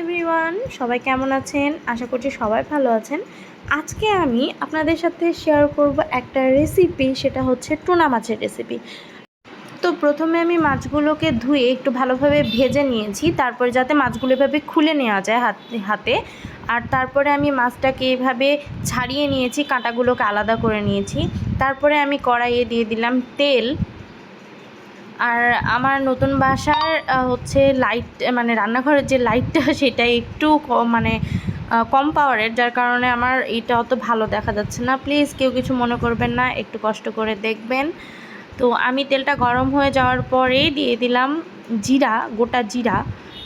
Everyone সবাই কেমন আছেন? আশা করছি সবাই ভালো আছেন। আজকে আমি আপনাদের সাথে শেয়ার করব একটা রেসিপি সেটা হচ্ছে টুনা মাছের রেসিপি তো প্রথমে আমি মাছগুলোকে ধুয়ে একটু ভালোভাবে ভেজে নিয়েছি, তারপর যাতে মাছগুলো এভাবে খুলে নেওয়া যায় হাত, হাতে। আর তারপরে আমি মাছটাকে এভাবে ছাড়িয়ে নিয়েছি, কাঁটাগুলোকে আলাদা করে নিয়েছি। তারপরে আমি কড়াইয়ে দিয়ে দিলাম তেল। আর আমার নতুন বাসার হচ্ছে লাইট মানে রান্নাঘরের যে লাইটটা সেটা একটু মানে কম পাওয়ারের যার কারণে আমার এটা অত ভালো দেখা যাচ্ছে না। প্লিজ কেউ কিছু মনে করবেন না, একটু কষ্ট করে দেখবেন। তো আমি তেলটা গরম হয়ে যাওয়ার পরেই দিয়ে দিলাম জিরা, গোটা জিরা।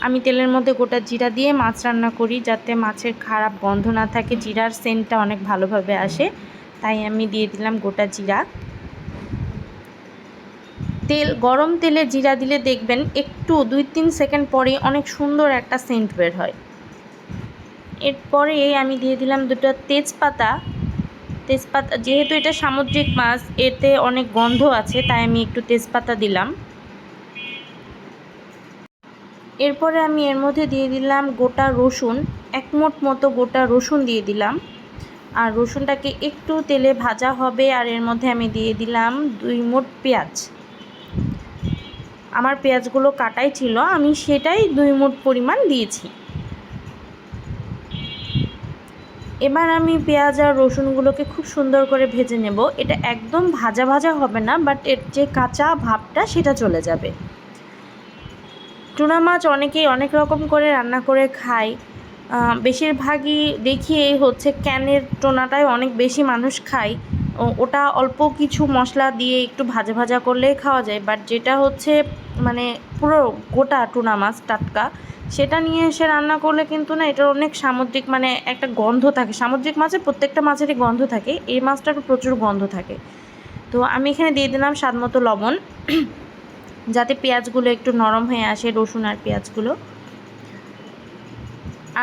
আমি তেলের মধ্যে গোটা জিরা দিয়ে মাছ রান্না করি, যাতে মাছের খারাপ গন্ধ না থাকে, জিরার সেন্টটা অনেক ভালোভাবে আসে। তাই আমি দিয়ে দিলাম গোটা জিরা। তেল, গরম তেলে জিরা দিলে দেখবেন একটু দুই তিন সেকেন্ড পরেই অনেক সুন্দর একটা সেন্ট বের হয়। এরপরে আমি দিয়ে দিলাম দুটো তেজপাতা। তেজপাতা, যেহেতু এটা সামুদ্রিক মাছ, এতে অনেক গন্ধ আছে, তাই আমি একটু তেজপাতা দিলাম। এরপরে আমি এর মধ্যে দিয়ে দিলাম গোটা রসুন, এক মুঠ মতো গোটা রসুন দিয়ে দিলাম। আর রসুনটাকে একটু তেলে ভাজা হবে, আর এর মধ্যে আমি দিয়ে দিলাম দুই মোট পেঁয়াজ। আমার পেঁয়াজগুলো কাটাই ছিল, আমি সেটাই দুই মুঠ পরিমাণ দিয়েছি। এবার আমি পেঁয়াজ আর রসুনগুলোকে খুব সুন্দর করে ভেজে নেব। এটা একদম ভাজা ভাজা হবে না বাট এর যে কাঁচা ভাবটা সেটা চলে যাবে। টুনা মাছ অনেকেই অনেক রকম করে রান্না করে খায়। বেশিরভাগই দেখি এই হচ্ছে ক্যানের টোনাটাই অনেক বেশি মানুষ খায়। ওটা অল্প কিছু মশলা দিয়ে একটু ভাজা ভাজা করলেই খাওয়া যায়। বাট যেটা হচ্ছে মানে পুরো গোটা টুনা মাছ টাটকা, সেটা নিয়ে এসে রান্না করলে কিন্তু না, এটার অনেক সামুদ্রিক মানে একটা গন্ধ থাকে। সামুদ্রিক মাছের প্রত্যেকটা মাছেরই গন্ধ থাকে। এই মাছটারও প্রচুর গন্ধ থাকে। তো আমি এখানে দিয়ে দিলাম স্বাদ মতো লবণ, যাতে পেঁয়াজগুলো একটু নরম হয়ে আসে, রসুন আর পেঁয়াজগুলো।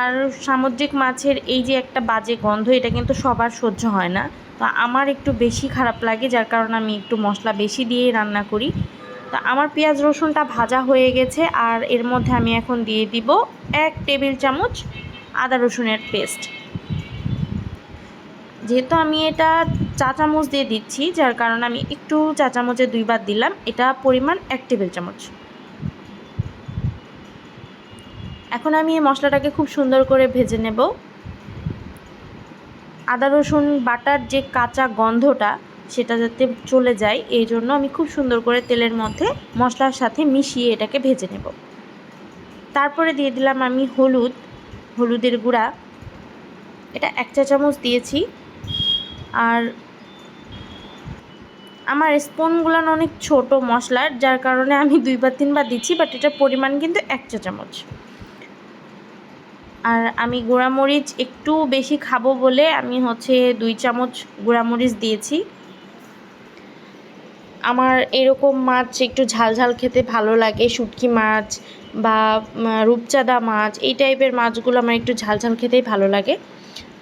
আর সামুদ্রিক মাছের এই যে একটা বাজে গন্ধ, এটা কিন্তু সবার সহ্য হয় না। তো আমার একটু বেশি খারাপ লাগে, যার কারণে আমি একটু মশলা বেশি দিয়েই রান্না করি। তা আমার পেঁয়াজ রসুনটা ভাজা হয়ে গেছে, আর এর মধ্যে আমি এখন দিয়ে দিব এক টেবিল চামচ আদা রসুনের পেস্ট। যেহেতু আমি এটা চা চামচ দিয়ে দিচ্ছি, যার কারণে আমি একটু চা চামচে দুইবার দিলাম, এটা পরিমাণ এক টেবিল চামচ। এখন আমি এই মশলাটাকে খুব সুন্দর করে ভেজে নেব। আদা, রসুন বাটার যে কাঁচা গন্ধটা সেটা যাতে চলে যায়, এই জন্য আমি খুব সুন্দর করে তেলের মধ্যে মশলার সাথে মিশিয়ে এটাকে ভেজে নেব। তারপরে দিয়ে দিলাম আমি হলুদ, হলুদের গুঁড়া। এটা এক চা চামচ দিয়েছি। আর আমার স্পুনগুলো অনেক ছোট মশলার, যার কারণে আমি দুইবার তিনবার দিচ্ছি, বাট এটার পরিমাণ কিন্তু এক চা চামচ। আর আমি গুঁড়ামরিচ একটু বেশি খাব বলে আমি হচ্ছে দুই চামচ গুঁড়ামরিচ দিয়েছি। আমার এরকম মাছ একটু ঝাল ঝাল খেতে ভালো লাগে, শুটকি মাছ বা রূপচাঁদা মাছ, এই টাইপের মাছগুলো আমার একটু ঝাল ঝাল খেতেই ভালো লাগে।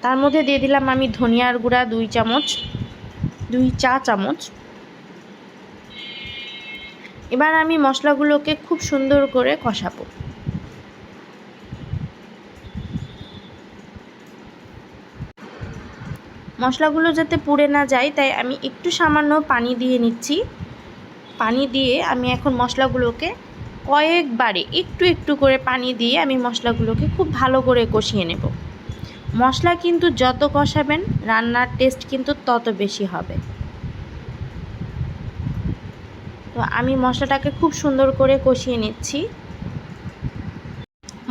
তার মধ্যে দিয়ে দিলাম আমি ধনিয়ার গুঁড়া দুই চামচ, দুই চা চামচ। এবার আমি মশলাগুলোকে খুব সুন্দর করে কষাবো। মশলাগুলো যাতে পুড়ে না যায়, তাই আমি একটু সামান্য পানি দিয়ে নিচ্ছি। পানি দিয়ে আমি এখন মশলাগুলোকে কয়েকবারে একটু একটু করে পানি দিয়ে আমি মশলাগুলোকে খুব ভালো করে কষিয়ে নেব। মশলা কিন্তু যত কষাবেন, রান্নার টেস্ট কিন্তু তত বেশি হবে। তো আমি মশলাটাকে খুব সুন্দর করে কষিয়ে নিচ্ছি।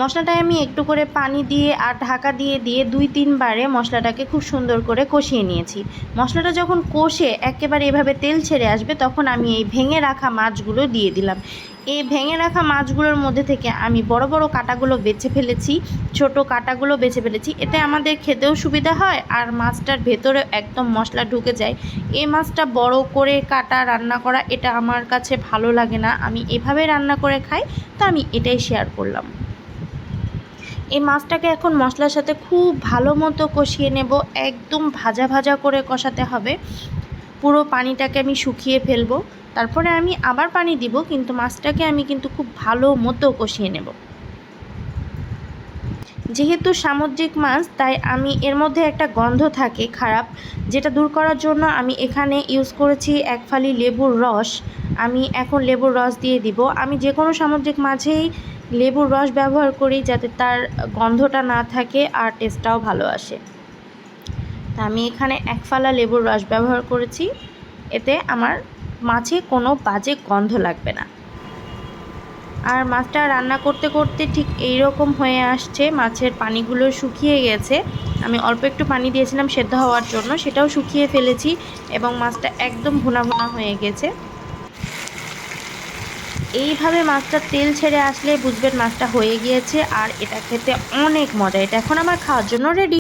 মশলাটায় আমি একটু করে পানি দিয়ে আর ঢাকা দিয়ে দিয়ে দুই তিনবারে মশলাটাকে খুব সুন্দর করে কষিয়ে নিয়েছি। মশলাটা যখন কষে একেবারে এভাবে তেল ছেড়ে আসবে তখন আমি এই ভেঙে রাখা মাছগুলো দিয়ে দিলাম। এই ভেঙে রাখা মাছগুলোর মধ্যে থেকে আমি বড় বড় কাটাগুলো বেছে ফেলেছি, ছোট কাটাগুলো বেছে ফেলেছি। এতে আমাদের খেতেও সুবিধা হয় আর মাছটার ভেতরে একদম মশলা ঢুকে যায়। এই মাছটা বড় করে কাটা, রান্না করা এটা আমার কাছে ভালো লাগে না। আমি এভাবে রান্না করে খাই তো আমি এটাই শেয়ার করলাম। এই মাছটাকে এখন মশলার সাথে খুব ভালো মতো কষিয়ে নেব। একদম ভাজা ভাজা করে কষাতে হবে। পুরো পানিটাকে আমি শুকিয়ে ফেলব। তারপরে আমি আবার পানি দিব, কিন্তু মাছটাকে আমি কিন্তু খুব ভালো মতো কষিয়ে নেব। যেহেতু সামুদ্রিক মাছ, তাই আমি এর মধ্যে একটা গন্ধ থাকে খারাপ, যেটা দূর করার জন্য আমি এখানে ইউজ করেছি এক ফালি লেবুর রস। আমি এখন লেবুর রস দিয়ে দিব। আমি যে কোনো সামুদ্রিক মাছেই লেবুর রস ব্যবহার করি যাতে তার গন্ধটা না থাকে আর টেস্টটাও ভালো আসে। তা আমি এখানে এক ফালা লেবুর রস ব্যবহার করেছি। এতে আমার মাছে কোনো বাজে গন্ধ লাগবে না। আর মাছটা রান্না করতে করতে ঠিক এই রকম হয়ে আসছে, মাছের পানিগুলো শুকিয়ে গেছে। আমি অল্প একটু পানি দিয়েছিলাম সেদ্ধ হওয়ার জন্য, সেটাও শুকিয়ে ফেলেছি এবং মাছটা একদম ভুনা ভুনা হয়ে গেছে। এইভাবে মাছটা তেল ছেড়ে আসলে বুঝবেন মাছটা হয়ে গিয়েছে আর এটা খেতে অনেক মজা। এটা এখন আমার খাওয়ার জন্য রেডি